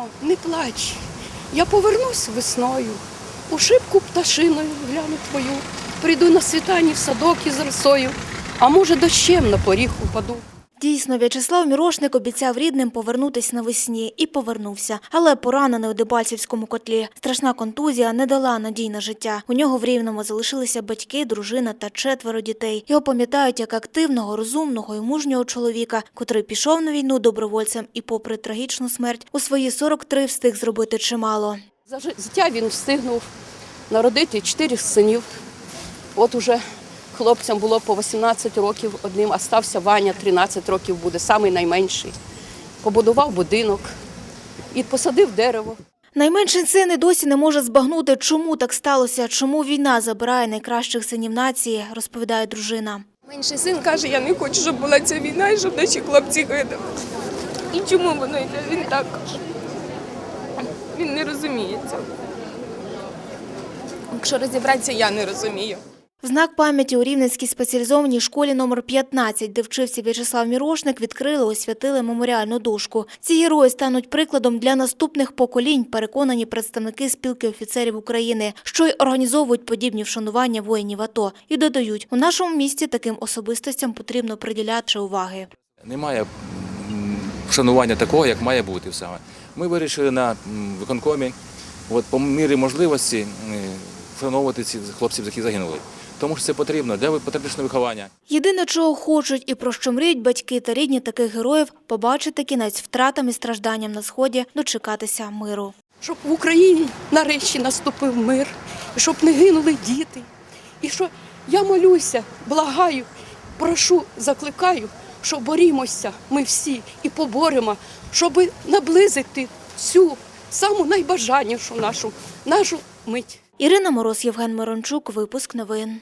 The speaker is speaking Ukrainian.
мамо, не плач. Я повернусь весною, у шибку пташиною гляну твою, прийду на світанні в садок із росою, а може дощем на поріг упаду. Дійсно, В'ячеслав Мірошник обіцяв рідним повернутись навесні і повернувся. Але поранений у Дебальцівському котлі. Страшна контузія не дала надій на життя. У нього в Рівному залишилися батьки, дружина та четверо дітей. Його пам'ятають як активного, розумного і мужнього чоловіка, котрий пішов на війну добровольцем і, попри трагічну смерть, у свої 43 встиг зробити чимало. За життя він встигнув народити чотирьох синів. От уже хлопцям було по 18 років одним, а стався Ваня, 13 років буде, самий найменший. Побудував будинок і посадив дерево. Найменший син і досі не може збагнути, чому так сталося, чому війна забирає найкращих синів нації, розповідає дружина. Менший син каже, я не хочу, щоб була ця війна і щоб наші хлопці гинули. І чому воно йде? Він так. Він не розуміє цього. Якщо розібратися, я не розумію. В знак пам'яті у Рівненській спеціалізованій школі номер 15, де вчився В'ячеслав Мірошник, відкрили освятили меморіальну дошку. Ці герої стануть прикладом для наступних поколінь, переконані представники спілки офіцерів України, що й організовують подібні вшанування воїнів АТО. І додають, у нашому місті таким особистостям потрібно приділяти уваги. Немає вшанування такого, як має бути саме. Ми вирішили на виконкомі, от, по мірі можливості вшановувати цих хлопців, які загинули. Тому що це потрібно для патріотичного виховання. Єдине, чого хочуть і про що мріють батьки та рідні таких героїв – побачити кінець втратам і стражданням на сході, дочекатися миру. щоб в Україні нарешті наступив мир, і щоб не гинули діти. І що я молюся, благаю, прошу, закликаю, що борімося ми всі і поборемо, щоб наблизити цю саму найбажанішу нашу, нашу мить. Ірина Мороз, Євген Мирончук. Випуск новин.